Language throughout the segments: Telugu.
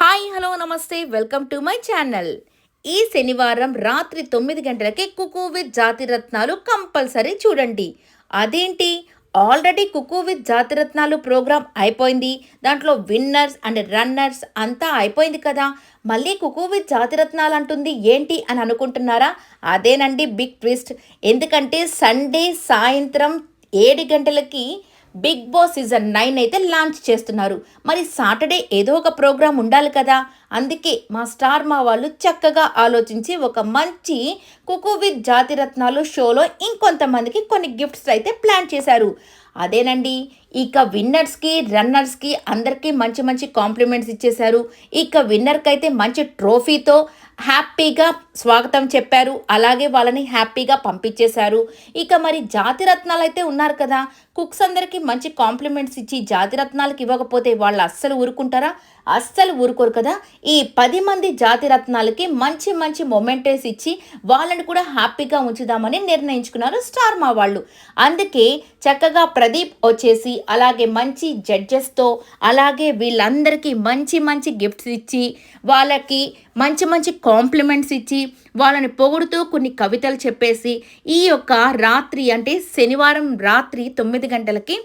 హాయ్ హలో నమస్తే వెల్కమ్ టు మై ఛానల్. ఈ శనివారం రాత్రి తొమ్మిది గంటలకి కుకు విత్ జాతిరత్నాలు కంపల్సరీ చూడండి. అదేంటి? Already cook with Jathiratnalu program అయిపోయింది. దాంట్లో విన్నర్స్ అండ్ రన్నర్స్ అంతా అయిపోయింది కదా. మళ్ళీ కుకు విత్ జాతిరత్నాలు అంటుంది ఏంటి అని అనుకుంటున్నారా? అదేనండి బిగ్ ట్విస్ట్. ఎందుకంటే సండే సాయంత్రం ఏడు గంటలకి బిగ్ బాస్ సీజన్ నైన్ అయితే లాంచ్ చేస్తున్నారు. మరి సాటర్డే ఏదో ఒక ప్రోగ్రాం ఉండాలి కదా? అందుకే మా స్టార్ మా వాళ్ళు చక్కగా ఆలోచించి ఒక మంచి కుకు విత్ జాతిరత్నాలు షోలో ఇంకొంతమందికి కొన్ని గిఫ్ట్స్ అయితే ప్లాన్ చేశారు. అదేనండి. ఇక విన్నర్స్కి రన్నర్స్కి అందరికీ మంచి మంచి కాంప్లిమెంట్స్ ఇచ్చేశారు. ఇక విన్నర్కి అయితే మంచి ట్రోఫీతో హ్యాపీగా స్వాగతం చెప్పారు. అలాగే వాళ్ళని హ్యాపీగా పంపించేశారు. ఇక మరి జాతిరత్నాలు అయితే ఉన్నారు కదా. కుక్స్ అందరికీ మంచి కాంప్లిమెంట్స్ ఇచ్చి జాతిరత్నాలకు ఇవ్వకపోతే వాళ్ళు అస్సలు ఊరుకుంటారా? అస్సలు ఊరుకోరు కదా. ఈ పది మంది జాతిరత్నాలకి మంచి మంచి మొమెంటేస్ ఇచ్చి వాళ్ళని కూడా హ్యాపీగా ఉంచుదామని నిర్ణయించుకున్నారు స్టార్ మా వాళ్ళు. అందుకే చక్కగా ప్ర ప్రదీప్ వచ్చేసి అలాగే మంచి జడ్జెస్తో అలాగే వీళ్ళందరికీ మంచి మంచి గిఫ్ట్స్ ఇచ్చి వాళ్ళకి మంచి మంచి కాంప్లిమెంట్స్ ఇచ్చి వాళ్ళని పొగుడుతూ కొన్ని కవితలు చెప్పేసి ఈ యొక్క రాత్రి అంటే శనివారం రాత్రి తొమ్మిది గంటలకి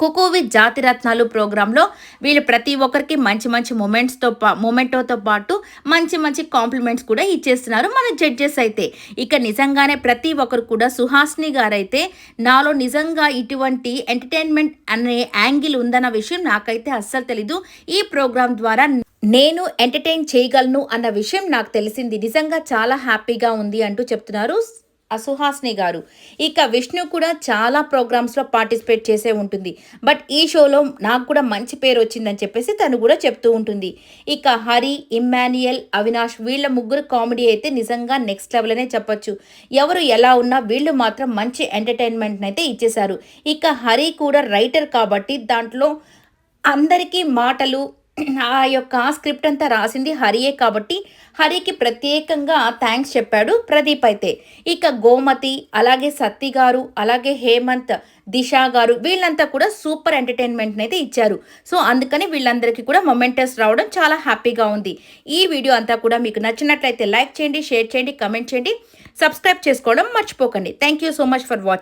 కుకువి జాతిరత్నాలు ప్రోగ్రాంలో వీళ్ళు ప్రతి ఒక్కరికి మంచి మంచి మూమెంట్స్తో పా మూమెంటోతో పాటు మంచి మంచి కాంప్లిమెంట్స్ కూడా ఇచ్చేస్తున్నారు మన జడ్జెస్ అయితే. ఇక నిజంగానే ప్రతి ఒక్కరు కూడా సుహాస్ని గారైతే నాలో నిజంగా ఇటువంటి ఎంటర్టైన్మెంట్ అనే యాంగిల్ ఉందన్న విషయం నాకైతే అస్సలు తెలీదు. ఈ ప్రోగ్రాం ద్వారా నేను ఎంటర్టైన్ చేయగలను అన్న విషయం నాకు తెలిసింది. నిజంగా చాలా హ్యాపీగా ఉంది అంటూ చెప్తున్నారు. అసుహాస్ని గారు. ఇక విష్ణు కూడా చాలా ప్రోగ్రామ్స్లో పార్టిసిపేట్ చేసే ఉంటుంది. బట్ ఈ షోలో నాకు కూడా మంచి పేరు వచ్చిందని చెప్పేసి తను కూడా చెప్తూ ఉంటుంది. ఇక హరి ఇమ్మాన్యుయల్ అవినాష్ వీళ్ళ ముగ్గురు కామెడీ అయితే నిజంగా నెక్స్ట్ లెవెల్ అనే చెప్పొచ్చు. ఎవరు ఎలా ఉన్నా వీళ్ళు మాత్రం మంచి ఎంటర్టైన్మెంట్ అయితే ఇచ్చేశారు. ఇక హరి కూడా రైటర్ కాబట్టి దాంట్లో అందరికీ మాటలు ఆ యొక్క స్క్రిప్ట్ అంతా రాసింది హరియే కాబట్టి హరికి ప్రత్యేకంగా థ్యాంక్స్ చెప్పాడు ప్రదీప్ అయితే. ఇక గోమతి అలాగే సత్తి గారు అలాగే హేమంత్ దిశ గారు వీళ్ళంతా కూడా సూపర్ ఎంటర్టైన్మెంట్ అయితే ఇచ్చారు. సో అందుకని వీళ్ళందరికీ కూడా మొమెంటస్ రావడం చాలా హ్యాపీగా ఉంది. ఈ వీడియో అంతా కూడా మీకు నచ్చినట్లయితే లైక్ చేయండి షేర్ చేయండి కమెంట్ చేయండి సబ్స్క్రైబ్ చేసుకోవడం మర్చిపోకండి. Thank you so much for watching